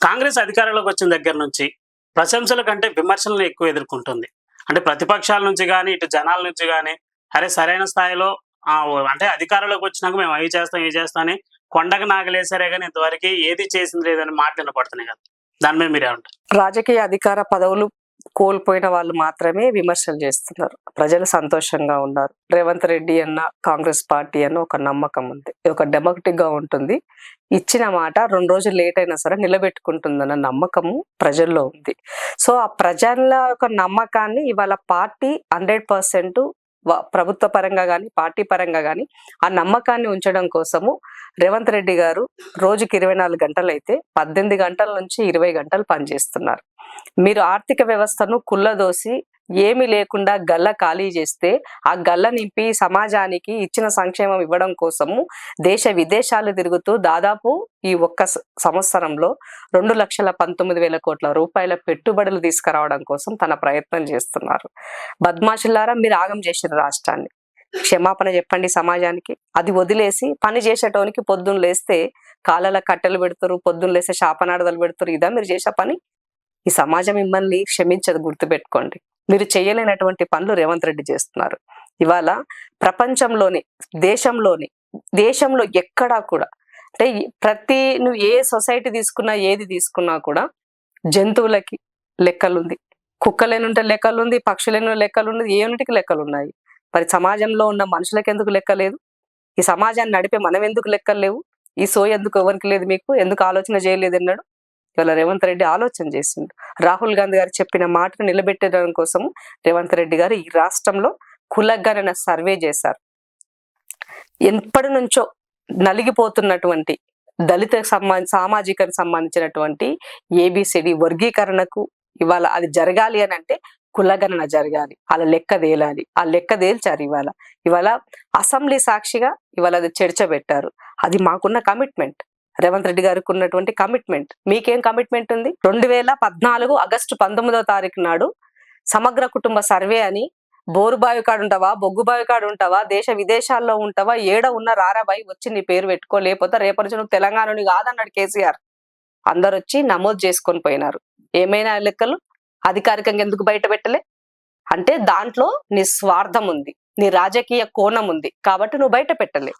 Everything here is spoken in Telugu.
కాంగ్రెస్ అధికారంలోకి వచ్చిన దగ్గర నుంచి ప్రశంసల కంటే విమర్శలను ఎక్కువ ఎదుర్కొంటుంది. అంటే ప్రతిపక్షాల నుంచి కానీ ఇటు జనాల నుంచి కానీ అరే సరైన స్థాయిలో అంటే అధికారంలోకి వచ్చినాక మేము అవి చేస్తాం ఇవి చేస్తాం అని కొండకు నాగలేసారే కానీ ఇంతవరకు ఏది చేసింది లేదని మాటలు వినపడుతున్నాయి కదా. దాని మీద మీరేమంటారు? రాజకీయ అధికార పదవులు కోల్పోయిన వాళ్ళు మాత్రమే విమర్శలు చేస్తున్నారు. ప్రజలు సంతోషంగా ఉన్నారు. రేవంత్ రెడ్డి అన్న కాంగ్రెస్ పార్టీ అన్న ఒక నమ్మకం ఉంది. ఇది ఒక డెమోక్రటిక్గా ఉంటుంది. ఇచ్చిన మాట రెండు రోజులు లేట్ అయినా సరే నిలబెట్టుకుంటుందన్న నమ్మకము ప్రజల్లో ఉంది. సో ఆ ప్రజల యొక్క నమ్మకాన్ని ఇవాళ పార్టీ హండ్రెడ్ పర్సెంట్ ప్రభుత్వ పరంగా కానీ పార్టీ పరంగా కానీ ఆ నమ్మకాన్ని ఉంచడం కోసము రేవంత్ రెడ్డి గారు రోజుకి ఇరవై నాలుగు గంటలైతే పద్దెనిమిది గంటల నుంచి ఇరవై గంటలు పనిచేస్తున్నారు. మీరు ఆర్థిక వ్యవస్థను కుల్లదోసి ఏమి లేకుండా గల్ల ఖాళీ చేస్తే ఆ గల్ల నింపి సమాజానికి ఇచ్చిన సంక్షేమం ఇవ్వడం కోసము దేశ విదేశాలు తిరుగుతూ దాదాపు ఈ ఒక్క సంవత్సరంలో రెండు లక్షల పంతొమ్మిది వేల కోట్ల రూపాయల పెట్టుబడులు తీసుకురావడం కోసం తన ప్రయత్నం చేస్తున్నారు. బద్మాషులారా మీరు ఆగం చేసిన రాష్ట్రాన్ని. క్షమాపణ చెప్పండి సమాజానికి. అది వదిలేసి పని చేసేటోనికి పొద్దున్న లేస్తే కాళ్ళ కట్టెలు పెడతారు పొద్దున్న లేస్తే శాపనాడదలు పెడతారు ఇదా మీరు చేసే పని? ఈ సమాజం మిమ్మల్ని క్షమించదు గుర్తుపెట్టుకోండి. మీరు చేయలేనటువంటి పనులు రేవంత్ రెడ్డి చేస్తున్నారు. ఇవాళ ప్రపంచంలోని దేశంలోని దేశంలో ఎక్కడా కూడా అంటే ప్రతి నువ్వు ఏ సొసైటీ తీసుకున్నా ఏది తీసుకున్నా కూడా జంతువులకి లెక్కలుంది. కుక్కలేనుంటే లెక్కలుంది పక్షులేను లెక్కలుంది ఏమిటికి లెక్కలు ఉన్నాయి మరి సమాజంలో ఉన్న మనుషులకు ఎందుకు లెక్కలేదు ఈ సమాజాన్ని నడిపే మనం ఎందుకు లెక్కలు లేవు? ఈ సో ఎందుకు ఎవరికి లేదు మీకు? ఎందుకు ఆలోచన చేయలేదు అన్నాడు ఇవాళ రేవంత్ రెడ్డి ఆలోచన చేసిండు. రాహుల్ గాంధీ గారు చెప్పిన మాటను నిలబెట్టడం కోసం రేవంత్ రెడ్డి గారు ఈ రాష్ట్రంలో కులగణన సర్వే చేశారు. ఎప్పటి నుంచో నలిగిపోతున్నటువంటి దళిత సంబంధ సామాజికకు సంబంధించినటువంటి ఏబిసిడి వర్గీకరణకు ఇవాళ అది జరగాలి అని అంటే కులగణన జరగాలి. వాళ్ళ లెక్క తేలాలి. ఆ లెక్క తేల్చారు ఇవాళ. ఇవాళ అసెంబ్లీ సాక్షిగా ఇవాళ అది చర్చ పెట్టారు. అది మాకున్న కమిట్మెంట్. రేవంత్ రెడ్డి గారికి ఉన్నటువంటి కమిట్మెంట్ మీకేం కమిట్మెంట్ ఉంది? రెండు వేల పద్నాలుగు ఆగస్టు పంతొమ్మిదవ తారీఖు నాడు సమగ్ర కుటుంబ సర్వే అని బోరుబావి కాడు ఉంటావా బొగ్గుబావి కాడు ఉంటావా దేశ విదేశాల్లో ఉంటావా ఏడ ఉన్న రారాబాయి వచ్చి నీ పేరు పెట్టుకో లేకపోతే రేపటి నుంచి నువ్వు తెలంగాణని కాదన్నాడు కేసీఆర్. అందరు వచ్చి నమోదు చేసుకొని పోయినారు. ఏమైనా లెక్కలు? అధికారికంగా ఎందుకు బయట పెట్టలే? అంటే దాంట్లో నీ స్వార్థం ఉంది నీ రాజకీయ కోణం ఉంది కాబట్టి నువ్వు బయట పెట్టలే.